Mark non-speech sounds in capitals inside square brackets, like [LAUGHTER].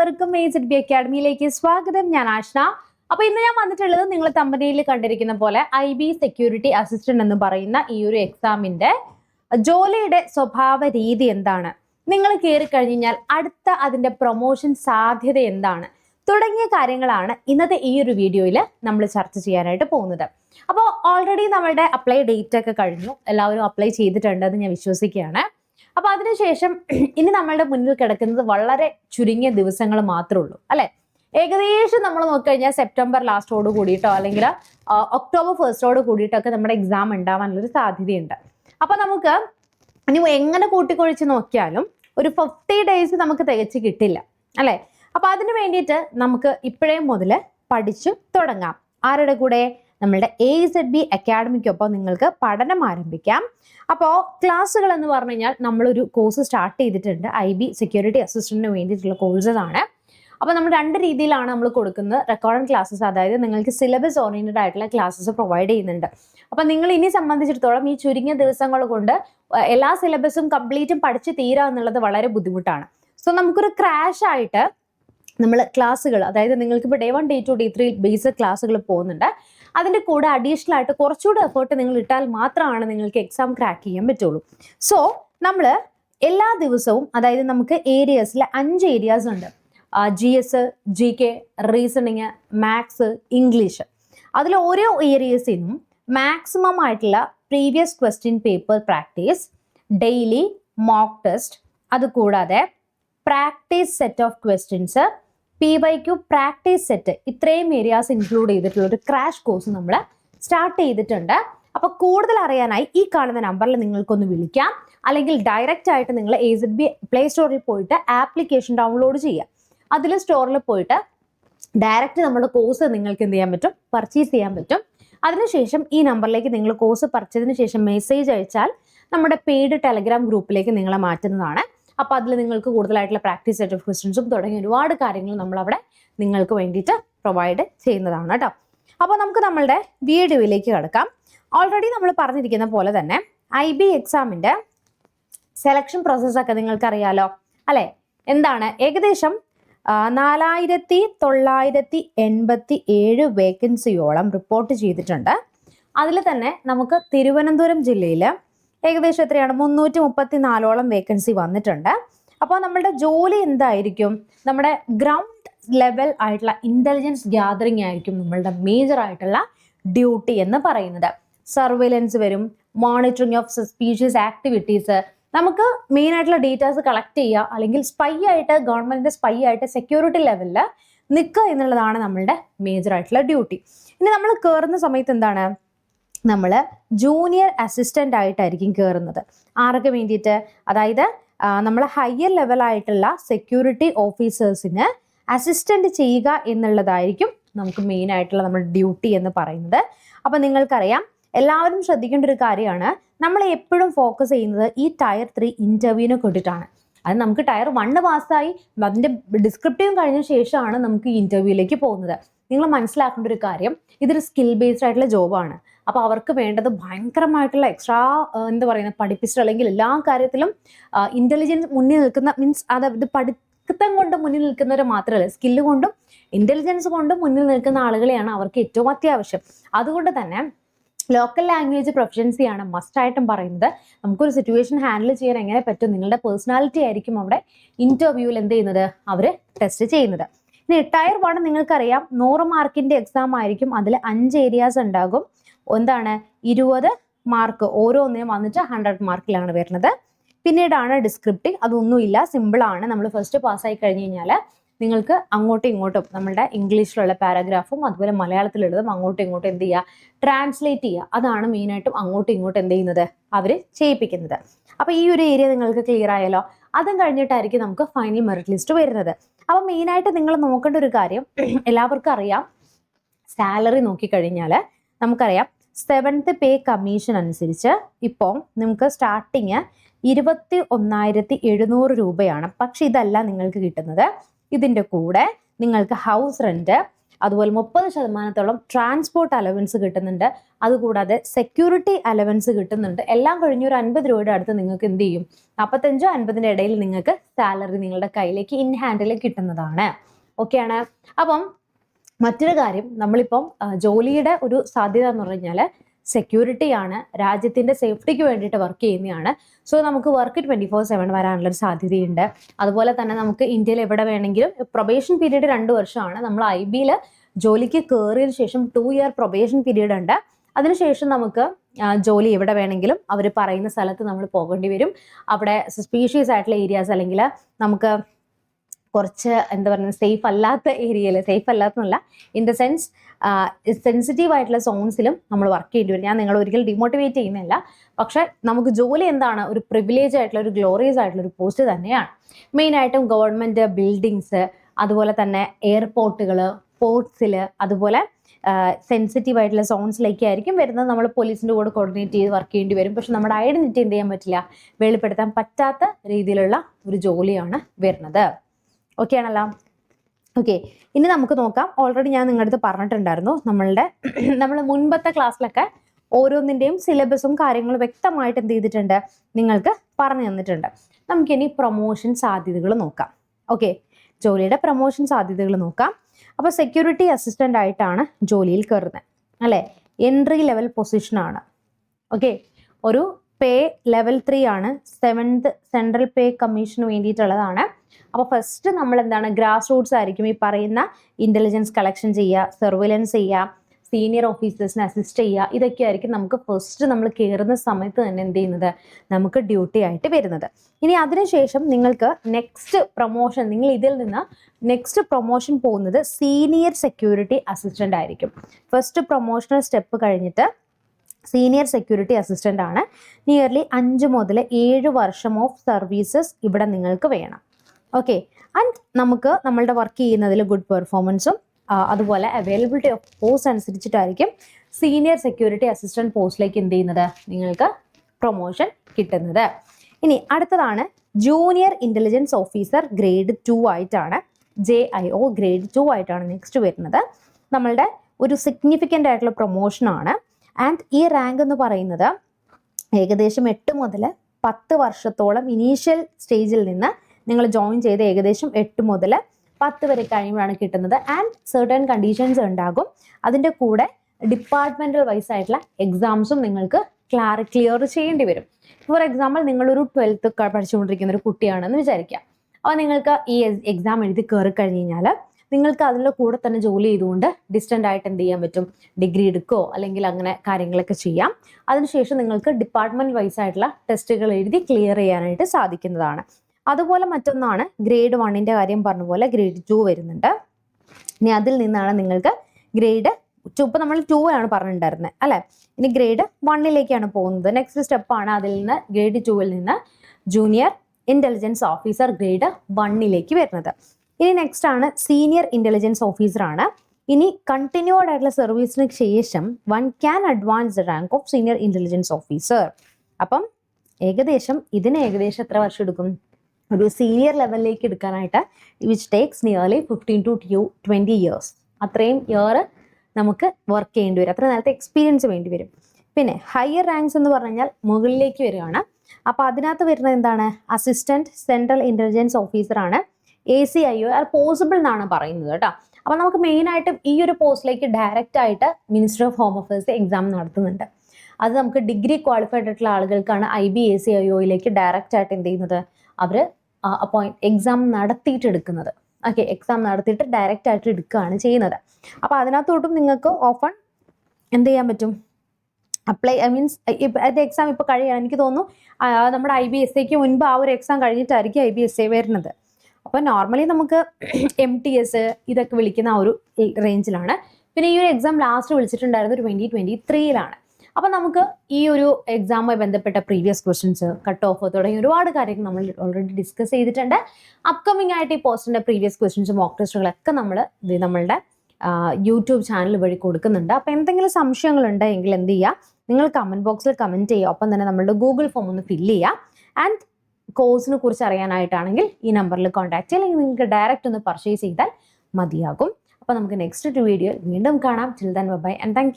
എല്ലാവർക്കും ace B അക്കാഡമിയിലേക്ക് സ്വാഗതം. ഞാൻ ആഷ്ന. അപ്പൊ ഇന്ന് ഞാൻ വന്നിട്ടുള്ളത് നിങ്ങൾ കമ്പനിയിൽ കണ്ടിരിക്കുന്ന പോലെ ഐ ബി സെക്യൂരിറ്റി അസിസ്റ്റന്റ് എന്ന് പറയുന്ന ഈ ഒരു എക്സാമിന്റെ ജോലിയുടെ സ്വഭാവ രീതി എന്താണ്? നിങ്ങൾ കയറി കഴിഞ്ഞാൽ അടുത്ത അതിന്റെ പ്രൊമോഷൻ സാധ്യത എന്താണ്? തുടങ്ങിയ കാര്യങ്ങളാണ് ഇന്നത്തെ ഈ ഒരു വീഡിയോയിൽ നമ്മൾ ചർച്ച ചെയ്യാനായിട്ട് പോകുന്നത്. അപ്പോൾ ഓൾറെഡി നമ്മളുടെ അപ്ലൈ ഡേറ്റ് ഒക്കെ കഴിഞ്ഞു. എല്ലാവരും അപ്ലൈ ചെയ്തിട്ടുണ്ടെന്ന് ഞാൻ വിശ്വസിക്കുകയാണ്. അപ്പൊ അതിനുശേഷം ഇനി നമ്മളുടെ മുന്നിൽ കിടക്കുന്നത് വളരെ ചുരുങ്ങിയ ദിവസങ്ങൾ മാത്രമേ ഉള്ളൂ അല്ലെ? ഏകദേശം നമ്മൾ നോക്കിക്കഴിഞ്ഞാൽ സെപ്റ്റംബർ ലാസ്റ്റോട് കൂടിയിട്ടോ അല്ലെങ്കിൽ ഒക്ടോബർ ഫസ്റ്റോട് കൂടിയിട്ടൊക്കെ നമ്മുടെ എക്സാം ഉണ്ടാവാനുള്ളൊരു സാധ്യതയുണ്ട്. അപ്പൊ നമുക്ക് ഇനി എങ്ങനെ കൂട്ടിക്കൊഴിച്ച് നോക്കിയാലും ഒരു ഫിഫ്റ്റി ഡേയ്സ് നമുക്ക് തികച്ച് കിട്ടില്ല അല്ലെ? അപ്പൊ അതിന് വേണ്ടിയിട്ട് നമുക്ക് ഇപ്പോഴേ മുതൽ പഠിച്ചു തുടങ്ങാം. ആരുടെ കൂടെ? നമ്മളുടെ എ സെഡ് ബി അക്കാഡമിക്കൊപ്പം നിങ്ങൾക്ക് പഠനം ആരംഭിക്കാം. അപ്പോൾ ക്ലാസ്സുകൾ എന്ന് പറഞ്ഞു കഴിഞ്ഞാൽ നമ്മളൊരു കോഴ്സ് സ്റ്റാർട്ട് ചെയ്തിട്ടുണ്ട്. ഐ ബി സെക്യൂരിറ്റി അസിസ്റ്റന്റിന് വേണ്ടിയിട്ടുള്ള കോഴ്സസ് അപ്പോൾ നമ്മൾ രണ്ട് രീതിയിലാണ് നമ്മൾ കൊടുക്കുന്നത് റെക്കോർഡ് ക്ലാസ്സസ് അതായത് നിങ്ങൾക്ക് സിലബസ് ഓറിയന്റഡ് ആയിട്ടുള്ള ക്ലാസ്സസ് പ്രൊവൈഡ് ചെയ്യുന്നുണ്ട്. അപ്പോൾ നിങ്ങൾ ഇനി സംബന്ധിച്ചിടത്തോളം ഈ ചുരുങ്ങിയ ദിവസങ്ങൾ കൊണ്ട് എല്ലാ സിലബസും കംപ്ലീറ്റും പഠിച്ച് തീരുക എന്നുള്ളത് വളരെ ബുദ്ധിമുട്ടാണ്. സോ നമുക്കൊരു ക്രാഷ് ആയിട്ട് നമ്മൾ ക്ലാസ്സുകൾ അതായത് നിങ്ങൾക്ക് ഇപ്പോൾ day one day two day three basic ക്ലാസ്സുകൾ പോകുന്നുണ്ട്. അതിന്റെ കൂടെ അഡീഷണൽ ആയിട്ട് കുറച്ചുകൂടെ എഫേർട്ട് നിങ്ങൾ ഇട്ടാൽ മാത്രമാണ് നിങ്ങൾക്ക് എക്സാം ക്രാക്ക് ചെയ്യാൻ പറ്റുള്ളൂ. സോ നമ്മൾ എല്ലാ ദിവസവും അതായത് നമുക്ക് ഏരിയസിൽ അഞ്ച് ഏരിയാസ് ഉണ്ട്. G S G K reasoning maths English അതിൽ ഓരോ ഏരിയസിൽ നിന്നും മാക്സിമം ആയിട്ടുള്ള previous question paper practice daily mock test അതുകൂടാതെ practice set of questions P Y Q practice set ഇത്രയും ഏരിയാസ് ഇൻക്ലൂഡ് ചെയ്തിട്ടുള്ള ഒരു ക്രാഷ് കോഴ്സ് നമ്മൾ സ്റ്റാർട്ട് ചെയ്തിട്ടുണ്ട്. അപ്പൊ കൂടുതൽ അറിയാനായി ഈ കാണുന്ന നമ്പറിൽ നിങ്ങൾക്കൊന്ന് വിളിക്കാം. അല്ലെങ്കിൽ ഡയറക്റ്റ് ആയിട്ട് നിങ്ങൾ എ സെഡ് ബി പ്ലേ സ്റ്റോറിൽ പോയിട്ട് ആപ്ലിക്കേഷൻ ഡൗൺലോഡ് ചെയ്യുക. അതിൽ സ്റ്റോറിൽ പോയിട്ട് ഡയറക്റ്റ് നമ്മുടെ കോഴ്സ് നിങ്ങൾക്ക് എന്ത് ചെയ്യാൻ പറ്റും? പർച്ചേസ് ചെയ്യാൻ പറ്റും. അതിനുശേഷം ഈ നമ്പറിലേക്ക് നിങ്ങൾ കോഴ്സ് പറിച്ചതിന് ശേഷം മെസ്സേജ് അയച്ചാൽ നമ്മുടെ പെയ്ഡ് ടെലഗ്രാം ഗ്രൂപ്പിലേക്ക് നിങ്ങളെ മാറ്റുന്നതാണ്. അപ്പോൾ അതിൽ നിങ്ങൾക്ക് കൂടുതലായിട്ടുള്ള പ്രാക്ടീസ് സെറ്റ് ഓഫ് ക്വസ്റ്റ്യൻസും തുടങ്ങിയ ഒരുപാട് കാര്യങ്ങൾ നമ്മൾ അവിടെ നിങ്ങൾക്ക് വേണ്ടിയിട്ട് പ്രൊവൈഡ് ചെയ്യുന്നതാണ് കേട്ടോ അപ്പോൾ നമുക്ക് നമ്മളുടെ വീഡിയോയിലേക്ക് കിടക്കാം. ഓൾറെഡി നമ്മൾ പറഞ്ഞിരിക്കുന്ന പോലെ തന്നെ ഐ ബി എക്സാമിന്റെ സെലക്ഷൻ പ്രോസസ്സൊക്കെ നിങ്ങൾക്കറിയാലോ? അല്ലേ? എന്താണ്? ഏകദേശം നാലായിരത്തി തൊള്ളായിരത്തി എൺപത്തി ഏഴ് വേക്കൻസിയോളം റിപ്പോർട്ട് ചെയ്തിട്ടുണ്ട്. അതിൽ തന്നെ നമുക്ക് തിരുവനന്തപുരം ജില്ലയിൽ ഏകദേശം എത്രയാണ്? മുന്നൂറ്റി മുപ്പത്തി നാലോളം വേക്കൻസി വന്നിട്ടുണ്ട്. അപ്പോൾ നമ്മളുടെ ജോലി എന്തായിരിക്കും? നമ്മുടെ ഗ്രൗണ്ട് ലെവൽ ആയിട്ടുള്ള ഇന്റലിജൻസ് ഗ്യാതറിംഗ് ആയിരിക്കും നമ്മളുടെ മേജർ ആയിട്ടുള്ള ഡ്യൂട്ടി എന്ന് പറയുന്നത്. സർവൈലൻസ് വരും മോണിറ്ററിങ് ഓഫ് സസ്പീഷ്യസ് ആക്ടിവിറ്റീസ് നമുക്ക് മെയിൻ ആയിട്ടുള്ള ഡേറ്റാസ് കളക്ട് ചെയ്യുക അല്ലെങ്കിൽ സ്പൈ ആയിട്ട് ഗവൺമെന്റിന്റെ സ്പൈ ആയിട്ട് സെക്യൂരിറ്റി ലെവലിൽ നിൽക്കുക എന്നുള്ളതാണ് നമ്മളുടെ മേജർ ആയിട്ടുള്ള ഡ്യൂട്ടി ഇനി നമ്മൾ കയറുന്ന സമയത്ത് എന്താണ്? നമ്മൾ ജൂനിയർ അസിസ്റ്റന്റ് ആയിട്ടായിരിക്കും കയറുന്നത് ആർക്ക് വേണ്ടിയിട്ട്? അതായത് നമ്മൾ ഹയർ ലെവലായിട്ടുള്ള സെക്യൂരിറ്റി ഓഫീസേഴ്സിന് അസിസ്റ്റന്റ് ചെയ്യുക എന്നുള്ളതായിരിക്കും നമുക്ക് മെയിൻ ആയിട്ടുള്ള നമ്മുടെ ഡ്യൂട്ടി എന്ന് പറയുന്നത്. അപ്പം നിങ്ങൾക്കറിയാം എല്ലാവരും ശ്രദ്ധിക്കേണ്ട ഒരു കാര്യമാണ് നമ്മൾ എപ്പോഴും ഫോക്കസ് ചെയ്യുന്നത് ഈ ടയർ ത്രീ ഇന്റർവ്യൂവിനെ കൊണ്ടിട്ടാണ്. അത് നമുക്ക് ടയർ വണ്ണ് പാസ്സായി അതിന്റെ ഡിസ്ക്രിപ്റ്റീവും കഴിഞ്ഞ ശേഷമാണ് നമുക്ക് ഇന്റർവ്യൂവിലേക്ക് പോകുന്നത്. നിങ്ങൾ മനസ്സിലാക്കേണ്ട ഒരു കാര്യം ഇതൊരു സ്കിൽ ബേസ്ഡ് ആയിട്ടുള്ള ജോബാണ് അപ്പോൾ അവർക്ക് വേണ്ടത് ഭയങ്കരമായിട്ടുള്ള എക്സ്ട്രാ എന്താ പറയുന്നത് പഠിപ്പിച്ചിട്ട് അല്ലെങ്കിൽ എല്ലാ കാര്യത്തിലും ഇന്റലിജൻസ് മുന്നിൽ നിൽക്കുന്ന മീൻസ് അത് ഇത് പഠിത്തം കൊണ്ട് മുന്നിൽ നിൽക്കുന്നവർ മാത്രമല്ല സ്കില്ല് കൊണ്ടും ഇന്റലിജൻസ് കൊണ്ടും മുന്നിൽ നിൽക്കുന്ന ആളുകളെയാണ് അവർക്ക് ഏറ്റവും അത്യാവശ്യം. അതുകൊണ്ട് തന്നെ ലോക്കൽ ലാംഗ്വേജ് പ്രൊഫഷൻസിയാണ് മസ്റ്റായിട്ടും പറയുന്നത്. നമുക്കൊരു സിറ്റുവേഷൻ ഹാൻഡിൽ ചെയ്യാൻ എങ്ങനെ പറ്റും? നിങ്ങളുടെ പേഴ്സണാലിറ്റി ആയിരിക്കും അവിടെ ഇന്റർവ്യൂവിൽ എന്ത് ചെയ്യുന്നത്? അവർ ടെസ്റ്റ് ചെയ്യുന്നത്. ഇനി ടയർ വൺ നിങ്ങൾക്കറിയാം നൂറ് മാർക്കിന്റെ എക്സാം ആയിരിക്കും. അതിൽ അഞ്ച് ഏരിയാസ് ഉണ്ടാകും. എന്താണ്? ഇരുപത് മാർക്ക്. ഓരോന്നിനും വന്നിട്ട് ഹൺഡ്രഡ് മാർക്കിലാണ് വരുന്നത്. പിന്നീടാണ് ഡിസ്ക്രിപ്റ്റീവ് അതൊന്നുമില്ല. സിമ്പിൾ ആണ്. നമ്മൾ ഫസ്റ്റ് പാസ്സായി കഴിഞ്ഞ് കഴിഞ്ഞാൽ നിങ്ങൾക്ക് അങ്ങോട്ടും ഇങ്ങോട്ടും നമ്മളുടെ ഇംഗ്ലീഷിലുള്ള പാരഗ്രാഫും അതുപോലെ മലയാളത്തിലുള്ളതും അങ്ങോട്ടും ഇങ്ങോട്ടും എന്ത് ചെയ്യുക? ട്രാൻസ്ലേറ്റ് ചെയ്യുക. അതാണ് മെയിനായിട്ടും അങ്ങോട്ടും ഇങ്ങോട്ടും എന്ത് ചെയ്യുന്നത്? അവർ ചെയ്യിപ്പിക്കുന്നത്. അപ്പോൾ ഈ ഒരു ഏരിയ നിങ്ങൾക്ക് ക്ലിയർ ആയാലോ അതും കഴിഞ്ഞിട്ടായിരിക്കും നമുക്ക് ഫൈനൽ മെറിറ്റ് ലിസ്റ്റ് വരുന്നത്. അപ്പോൾ മെയിനായിട്ട് നിങ്ങൾ നോക്കേണ്ട ഒരു കാര്യം [COUGHS] എല്ലാവർക്കും അറിയാം. സാലറി നോക്കിക്കഴിഞ്ഞാൽ നമുക്കറിയാം. സെവൻത്ത് പേ കമ്മീഷൻ അനുസരിച്ച് ഇപ്പോൾ നിങ്ങൾക്ക് സ്റ്റാർട്ടിങ് ഇരുപത്തി ഒന്നായിരത്തി എഴുന്നൂറ് രൂപയാണ്. പക്ഷെ ഇതല്ല നിങ്ങൾക്ക് കിട്ടുന്നത്. ഇതിന്റെ കൂടെ നിങ്ങൾക്ക് ഹൗസ് റെന്റ് അതുപോലെ മുപ്പത് ശതമാനത്തോളം ട്രാൻസ്പോർട്ട് അലവൻസ് കിട്ടുന്നുണ്ട്. അതുകൂടാതെ സെക്യൂരിറ്റി അലവൻസ് കിട്ടുന്നുണ്ട്. എല്ലാം കഴിഞ്ഞ് ഒരു അൻപത് രൂപയുടെ അടുത്ത് നിങ്ങൾക്ക് എന്ത് ചെയ്യും? നാൽപ്പത്തഞ്ചോ അൻപതിന്റെ ഇടയിൽ നിങ്ങൾക്ക് സാലറി നിങ്ങളുടെ കയ്യിലേക്ക് ഇൻ ഹാൻഡിൽ കിട്ടുന്നതാണ്. ഓക്കെയാണ് അപ്പം മറ്റൊരു കാര്യം നമ്മളിപ്പം ജോലിയുടെ ഒരു സാധ്യത എന്ന് പറഞ്ഞു കഴിഞ്ഞാൽ സെക്യൂരിറ്റി ആണ് രാജ്യത്തിന്റെ സേഫ്റ്റിക്ക് വേണ്ടിയിട്ട് വർക്ക് ചെയ്യുന്നതാണ് സോ നമുക്ക് വർക്ക് ട്വന്റി ഫോർ സെവൻ വരാനുള്ള ഒരു സാധ്യതയുണ്ട്. അതുപോലെ തന്നെ നമുക്ക് ഇന്ത്യയിൽ എവിടെ വേണമെങ്കിലും പ്രൊബേഷൻ പീരീഡ് രണ്ട് വർഷമാണ്. നമ്മൾ ഐ ബിയിൽ ജോലിക്ക് കയറിയതിനു ശേഷം ടു ഇയർ പ്രൊബേഷൻ പീരീഡ് ഉണ്ട്. അതിനുശേഷം നമുക്ക് ജോലി എവിടെ വേണമെങ്കിലും അവർ പറയുന്ന സ്ഥലത്ത് നമ്മൾ പോകേണ്ടി വരും. അവിടെ സസ്പീഷ്യസ് ആയിട്ടുള്ള ഏരിയാസ് അല്ലെങ്കിൽ നമുക്ക് കുറച്ച് എന്താ പറയുക സേഫ് അല്ലാത്ത ഏരിയയിൽ സേഫ് അല്ലാത്തതല്ല ഇൻ ദ സെൻസ് സെൻസിറ്റീവ് ആയിട്ടുള്ള സോൺസിലും നമ്മൾ വർക്ക് ചെയ്യേണ്ടി വരും. ഞാൻ നിങ്ങൾ ഒരിക്കലും ഡിമോട്ടിവേറ്റ് ചെയ്യുന്നില്ല പക്ഷേ നമുക്ക് ജോലി എന്താണ്? ഒരു പ്രിവിലേജ് ആയിട്ടുള്ള ഒരു ഗ്ലോറിയസ് ആയിട്ടുള്ള ഒരു പോസ്റ്റ് തന്നെയാണ്. മെയിനായിട്ടും ഗവൺമെന്റ് ബിൽഡിങ്സ് അതുപോലെ തന്നെ എയർപോർട്ടുകൾ പോർട്സിൽ അതുപോലെ സെൻസിറ്റീവ് ആയിട്ടുള്ള സോൺസിലേക്ക് ആയിരിക്കും വരുന്നത്. നമ്മൾ പോലീസിന്റെ കൂടെ കോർഡിനേറ്റ് ചെയ്ത് വർക്ക് ചെയ്യേണ്ടി വരും. പക്ഷെ നമ്മുടെ ഐഡന്റിറ്റി എന്ത് ചെയ്യാൻ പറ്റില്ല? വെളിപ്പെടുത്താൻ പറ്റാത്ത രീതിയിലുള്ള ഒരു ജോലിയാണ് വരുന്നത്. ഓക്കെ ആണല്ലോ ഓക്കെ. ഇനി നമുക്ക് നോക്കാം. ഓൾറെഡി ഞാൻ നിങ്ങളുടെ അടുത്ത് പറഞ്ഞിട്ടുണ്ടായിരുന്നു. നമ്മളുടെ [CLEARS THROAT] നമ്മൾ മുൻപത്തെ ക്ലാസ്സിലൊക്കെ ഓരോന്നിന്റെയും സിലബസും കാര്യങ്ങളും വ്യക്തമായിട്ട് എന്ത് ചെയ്തിട്ടുണ്ട്? നിങ്ങൾക്ക് പറഞ്ഞു തന്നിട്ടുണ്ട്. നമുക്കിനി പ്രൊമോഷൻ സാധ്യതകൾ നോക്കാം. ഓക്കെ. ജോലിയുടെ പ്രൊമോഷൻ സാധ്യതകൾ നോക്കാം. അപ്പോൾ സെക്യൂരിറ്റി അസിസ്റ്റന്റ് ആയിട്ടാണ് ജോലിയിൽ കയറുന്നത്. അല്ലേ? എൻട്രി ലെവൽ പൊസിഷനാണ് ഓക്കെ. ഒരു പേ ലെവൽ ത്രീ ആണ്. സെവൻത് സെൻട്രൽ പേ കമ്മീഷന് വേണ്ടിയിട്ടുള്ളതാണ്. അപ്പോൾ ഫസ്റ്റ് നമ്മൾ എന്താണ് ഗ്രാസ് റൂട്ട്സ് ആയിരിക്കും ഈ പറയുന്ന ഇന്റലിജൻസ് കളക്ഷൻ ചെയ്യുക സർവൈലൻസ് ചെയ്യുക സീനിയർ ഓഫീസേഴ്സിനെ അസിസ്റ്റ് ചെയ്യുക ഇതൊക്കെ ആയിരിക്കും നമുക്ക് ഫസ്റ്റ് നമ്മൾ കയറുന്ന സമയത്ത് തന്നെ എന്ത് ചെയ്യുന്നത്? നമുക്ക് ഡ്യൂട്ടി ആയിട്ട് വരുന്നത്. ഇനി അതിനുശേഷം നിങ്ങൾക്ക് നെക്സ്റ്റ് പ്രൊമോഷൻ നിങ്ങൾ ഇതിൽ നിന്ന് നെക്സ്റ്റ് പ്രൊമോഷൻ പോകുന്നത് സീനിയർ സെക്യൂരിറ്റി അസിസ്റ്റന്റ് ആയിരിക്കും. ഫസ്റ്റ് പ്രൊമോഷണൽ സ്റ്റെപ്പ് കഴിഞ്ഞിട്ട് സീനിയർ സെക്യൂരിറ്റി അസിസ്റ്റന്റ് ആണ്. നിയർലി അഞ്ച് മുതൽ ഏഴ് വർഷം ഓഫ് സർവീസസ് ഇവിടെ നിങ്ങൾക്ക് വേണം. ഓക്കെ ആൻഡ് നമുക്ക് നമ്മളുടെ വർക്ക് ചെയ്യുന്നതിൽ ഗുഡ് പെർഫോമൻസും അതുപോലെ അവൈലബിലിറ്റി ഓഫ് പോസ്റ്റ് അനുസരിച്ചിട്ടായിരിക്കും സീനിയർ സെക്യൂരിറ്റി അസിസ്റ്റന്റ് പോസ്റ്റിലേക്ക് എന്ത് ചെയ്യുന്നത്? നിങ്ങൾക്ക് പ്രൊമോഷൻ കിട്ടുന്നത്. ഇനി അടുത്തതാണ് junior intelligence officer grade two ആയിട്ടാണ് J I O grade two ആയിട്ടാണ് നെക്സ്റ്റ് വരുന്നത്. നമ്മളുടെ ഒരു സിഗ്നിഫിക്കന്റ് ആയിട്ടുള്ള പ്രൊമോഷനാണ് ആൻഡ് ഈ റാങ്ക് എന്ന് പറയുന്നത് ഏകദേശം എട്ട് മുതൽ പത്ത് വർഷത്തോളം ഇനീഷ്യൽ സ്റ്റേജിൽ നിന്ന് നിങ്ങൾ ജോയിൻ ചെയ്ത് ഏകദേശം എട്ട് മുതൽ പത്ത് വരെ കഴിയുമ്പോഴാണ് കിട്ടുന്നത്. ആൻഡ് സെർട്ടൺ കണ്ടീഷൻസ് ഉണ്ടാകും. അതിന്റെ കൂടെ ഡിപ്പാർട്ട്മെന്റൽ വൈസ് ആയിട്ടുള്ള എക്സാംസും നിങ്ങൾക്ക് ക്ലാരി ക്ലിയർ ചെയ്യേണ്ടി വരും. ഫോർ എക്സാമ്പിൾ നിങ്ങളൊരു ട്വൽത്ത് പഠിച്ചുകൊണ്ടിരിക്കുന്ന ഒരു കുട്ടിയാണെന്ന് വിചാരിക്കാം അപ്പോൾ നിങ്ങൾക്ക് ഈ എക്സാം എഴുതി കയറി കഴിഞ്ഞ് കഴിഞ്ഞാൽ നിങ്ങൾക്ക് അതിന്റെ കൂടെ തന്നെ ജോലി ചെയ്തുകൊണ്ട് ഡിസ്റ്റന്റ് ആയിട്ട് എന്ത് ചെയ്യാൻ പറ്റും? ഡിഗ്രി എടുക്കുകയോ അല്ലെങ്കിൽ അങ്ങനെ കാര്യങ്ങളൊക്കെ ചെയ്യാം. അതിനുശേഷം നിങ്ങൾക്ക് ഡിപ്പാർട്ട്മെന്റ് വൈസ് ആയിട്ടുള്ള ടെസ്റ്റുകൾ എഴുതി ക്ലിയർ ചെയ്യാനായിട്ട് സാധിക്കുന്നതാണ്. അതുപോലെ മറ്റൊന്നാണ് ഗ്രേഡ് വണ്ണിന്റെ കാര്യം പറഞ്ഞ പോലെ ഗ്രേഡ് ടു വരുന്നുണ്ട്. ഇനി അതിൽ നിന്നാണ് നിങ്ങൾക്ക് ഗ്രേഡ് ടു ഇപ്പം നമ്മൾ ടു ആണ് പറഞ്ഞിട്ടുണ്ടായിരുന്നത് അല്ലേ? ഇനി ഗ്രേഡ് വണ്ണിലേക്കാണ് പോകുന്നത്. നെക്സ്റ്റ് സ്റ്റെപ്പാണ് അതിൽ നിന്ന് ഗ്രേഡ് ടുവിൽ നിന്ന് ജൂനിയർ ഇന്റലിജൻസ് ഓഫീസർ ഗ്രേഡ് വണ്ണിലേക്ക് വരുന്നത്. ഇനി നെക്സ്റ്റ് ആണ് സീനിയർ ഇന്റലിജൻസ് ഓഫീസർ ആണ്. ഇനി കണ്ടിന്യൂഡ് ആയിട്ടുള്ള സർവീസിന് ശേഷം one can advance the rank of senior intelligence officer അപ്പം ഏകദേശം ഇതിന് ഏകദേശം എത്ര വർഷം എടുക്കും? ഒരു സീനിയർ ലെവലിലേക്ക് എടുക്കാനായിട്ട് which takes nearly fifteen to two twenty years അത്രയും ഇയർ നമുക്ക് വർക്ക് ചെയ്യേണ്ടി വരും. അത്ര നേരത്തെ എക്സ്പീരിയൻസ് വേണ്ടി വരും. പിന്നെ ഹയർ റാങ്ക്സ് എന്ന് പറഞ്ഞു കഴിഞ്ഞാൽ മുകളിലേക്ക് വരികയാണ്. അപ്പോൾ അതിനകത്ത് വരുന്നത് എന്താണ്? അസിസ്റ്റന്റ് സെൻട്രൽ ഇന്റലിജൻസ് ഓഫീസറാണ് എ സി ഐ ഒ അത് പോസിബിൾ എന്നാണ് പറയുന്നത് കേട്ടോ. അപ്പോൾ നമുക്ക് മെയിനായിട്ടും ഈ ഒരു പോസ്റ്റിലേക്ക് ഡയറക്റ്റ് ആയിട്ട് minister of home affairs exam നടത്തുന്നുണ്ട്. അത് നമുക്ക് ഡിഗ്രി ക്വാളിഫൈഡ് ആയിട്ടുള്ള ആളുകൾക്കാണ് I B A C I ഒയിലേക്ക് direct ആയിട്ട് എന്ത് ചെയ്യുന്നത്? അവർ അപ്പോയിന്റ് എക്സാം നടത്തിയിട്ട് എടുക്കുന്നത്. ഓക്കെ എക്സാം നടത്തിയിട്ട് ഡയറക്റ്റ് ആയിട്ട് എടുക്കുകയാണ് ചെയ്യുന്നത്. അപ്പോൾ അതിനകത്തോട്ടും നിങ്ങൾക്ക് ഓഫൺ എന്ത് ചെയ്യാൻ പറ്റും? അപ്ലൈ ഐ മീൻസ് അത് എക്സാം ഇപ്പോൾ കഴിയാണ് എനിക്ക് തോന്നുന്നു നമ്മുടെ ഐ ബി എസ് സിക്ക് മുൻപ് ആ ഒരു എക്സാം കഴിഞ്ഞിട്ടായിരിക്കും ഐ ബി എസ് സി വരുന്നത്. അപ്പോൾ നോർമലി നമുക്ക് എം ടി എസ് ഇതൊക്കെ വിളിക്കുന്ന ഒരു റേഞ്ചിലാണ് പിന്നെ ഈ ഒരു എക്സാം ലാസ്റ്റ് വിളിച്ചിട്ടുണ്ടായിരുന്നത് ട്വന്റി ട്വന്റി ത്രീയിലാണ് അപ്പോൾ നമുക്ക് ഈ ഒരു എക്സാമുമായി ബന്ധപ്പെട്ട പ്രീവിയസ് ക്വസ്റ്റ്യൻസ് കട്ട് ഓഫ് തുടങ്ങി ഒരുപാട് കാര്യങ്ങൾ നമ്മൾ ഓൾറെഡി ഡിസ്കസ് ചെയ്തിട്ടുണ്ട്. അപ്കമിംഗ് ആയിട്ട് ഈ പോസ്റ്റിന്റെ പ്രീവിയസ് ക്വസ്റ്റ്യൻസ് മോക്ക് ടെസ്റ്റുകളൊക്കെ നമ്മൾ നമ്മളുടെ യൂട്യൂബ് ചാനൽ വഴി കൊടുക്കുന്നുണ്ട്. അപ്പോൾ എന്തെങ്കിലും സംശയങ്ങളുണ്ട് എങ്കിൽ എന്ത് ചെയ്യുക നിങ്ങൾ കമന്റ് ബോക്സിൽ കമന്റ് ചെയ്യുക. ഒപ്പം തന്നെ നമ്മളുടെ ഗൂഗിൾ ഫോം ഒന്ന് ഫില്ല് ചെയ്യുക ആൻഡ് കോഴ്സിനെ കുറിച്ച് അറിയാനായിട്ടാണെങ്കിൽ ഈ നമ്പറിൽ കോൺടാക്ട് ചെയ്യുക. അല്ലെങ്കിൽ നിങ്ങൾക്ക് ഡയറക്റ്റ് ഒന്ന് പർച്ചേസ് ചെയ്താൽ മതിയാകും. അപ്പോൾ നമുക്ക് നെക്സ്റ്റ് ഒരു വീഡിയോ വീണ്ടും കാണാം. Chill then bye and thank